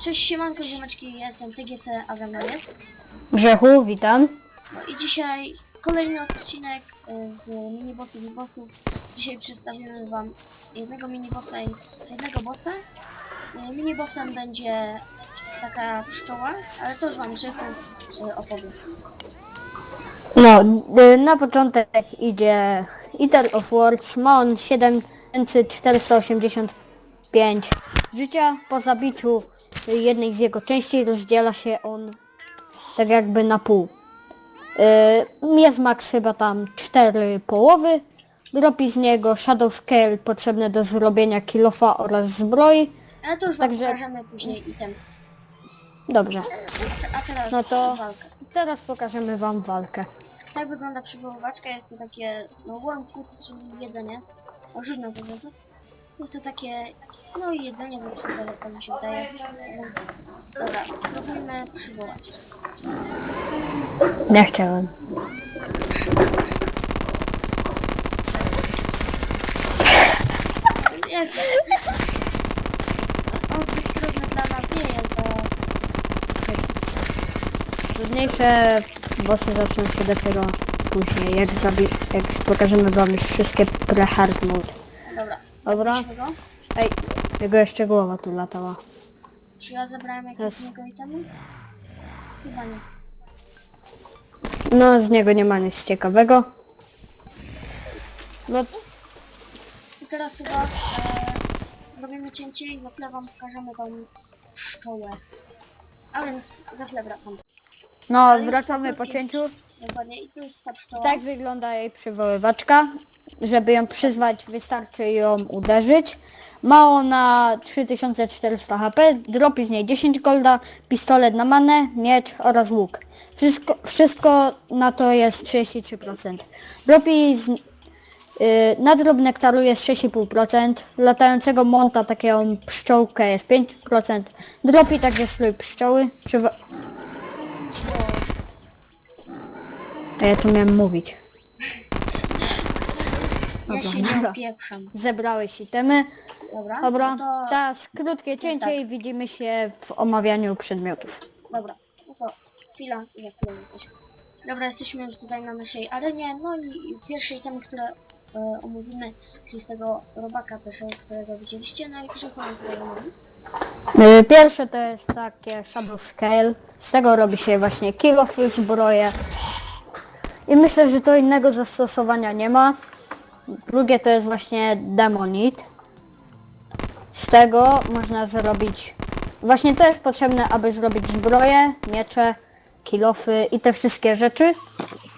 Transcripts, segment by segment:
Siemanko ziomeczki, ja jestem TGC, a ze mną jest. Grzechu, witam. No i dzisiaj kolejny odcinek y, z minibossów i bossów. Dzisiaj przedstawimy wam jednego minibossa i jednego bossa. Y, Minibossem będzie taka pszczoła, ale to już wam Grzechu y, opowie. No, na początek idzie Eater of Words. Ma on 7485 życia. Po zabiciu jednej z jego części rozdziela się on tak jakby na pół. Y, Jest max chyba tam 4 połowy. Dropi z niego Shadow Scale potrzebne do zrobienia kilofa oraz zbroi. Ale to już wam Także- pokażemy później i ten. Dobrze, A teraz No to- walka. teraz pokażemy wam walkę. Tak wygląda przywoływaczka, jest to takie, no worm food, czyli jedzenie. O, żywne to znaczy. Jest to takie, no i jedzenie jak to mi się. Więc, dobra, spróbujmy przywołać. Nie chciałem. Jest. On zbyt trudny dla nas nie jest, to... Trudniejsze bossy zaczną się dopiero później, jak, zabi- jak pokażemy wam już wszystkie pre-hard mode. Dobra. Dobra? Weźmy go. Ej, jego jeszcze głowa tu latała. Czy ja zebrałem jakieś Jest. z niego itemy? Chyba nie. No, z niego nie ma nic ciekawego. No, I teraz chyba e, zrobimy cięcie i za chwilę wam pokażemy tą pszczołę. A więc za chwilę wracam. no wracamy po cięciu. Dokładnie, i tu jest ta pszczoła. Tak wygląda jej przywoływaczka. Żeby ją przyzwać, wystarczy ją uderzyć. Ma ona 3400 HP, dropi z niej 10 golda, pistolet na manę, miecz oraz łuk. Wszystko, wszystko na to jest 33%. Dropi z, yy, nadrob nektaru jest 6,5%, latającego monta taką pszczółkę jest 5%, dropi także strój pszczoły. Przywa- A ja tu miałem mówić. Ja Dobra, się nie dobra. opieprzam. Zebrałeś itemy. Dobra, Dobra, no to... teraz krótkie cięcie tak. i widzimy się w omawianiu przedmiotów. Dobra, no to chwila i za chwilę jesteśmy. Dobra, jesteśmy już tutaj na naszej arenie, no i i pierwsze itemy, które e, omówimy, czyli z tego robaka pierwszego, którego widzieliście, no i Grzechu nam tutaj omówi. Y, Pierwsze to jest takie Shadow Scale. Z tego robi się właśnie kilofy, zbroje. I myślę, że to innego zastosowania nie ma. Drugie to jest właśnie Demonit. Z tego można zrobić... Właśnie to jest potrzebne, aby zrobić zbroje, miecze, kilofy i te wszystkie rzeczy.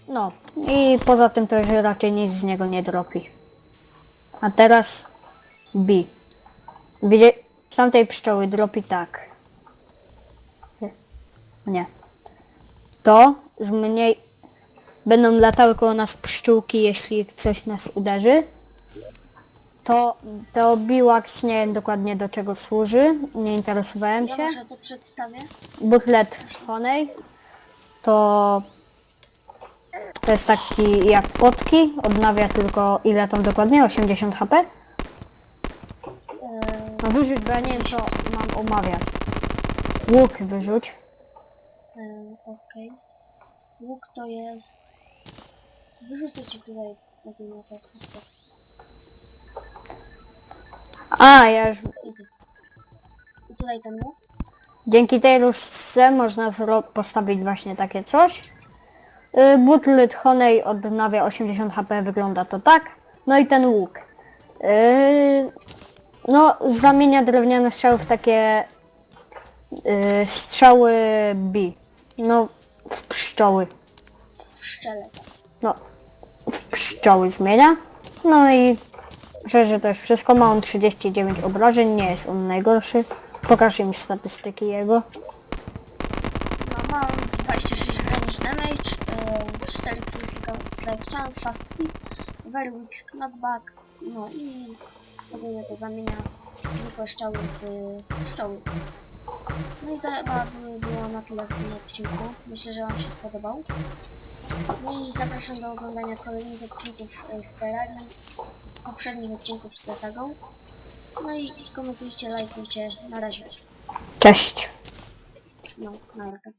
No i poza tym to już raczej nic z niego nie dropi. A teraz B. Widzie... Z tamtej pszczoły dropi tak. Nie. To zmniej... Będą latały koło nas pszczółki, jeśli coś nas uderzy. To, to biwax nie wiem dokładnie do czego służy. Nie interesowałem Ja się. może to przedstawię. Butlet Honey to to jest taki jak potki, odnawia tylko ile tam dokładnie? 80 HP? E, No wyrzuć, bo ja nie wiem co mam omawiać. Łuk wyrzuć. e, Okej. Łuk to jest... Wyrzucę ci tutaj na to wszystko. A, ja już... I tu. I tutaj ten łuk. Dzięki tej różce można zro- postawić właśnie takie coś. Y, Butlet Honey odnawia 80 HP, wygląda to tak. No i ten łuk. Y, no, zamienia drewniane strzały w takie y, strzały B. No, w pszczoły. W szczele. tak. No, w pszczoły zmienia. No i szczerze to już wszystko. Ma on 39 obrażeń, nie jest on najgorszy. Pokażę mi statystyki jego. No, mam 26 range damage, e, 4 critical strike chance, fast hit, very weak knockback, no i ogólnie to zamienia zwykłe strzały w pszczoły. No i to chyba by było na tyle w tym odcinku. Myślę, że Wam się spodobał. No i zapraszam do oglądania kolejnych odcinków e, z Terrarii, poprzednich odcinków z Zasagą. No i komentujcie, lajkujcie. Na razie. Cześć. No, narka.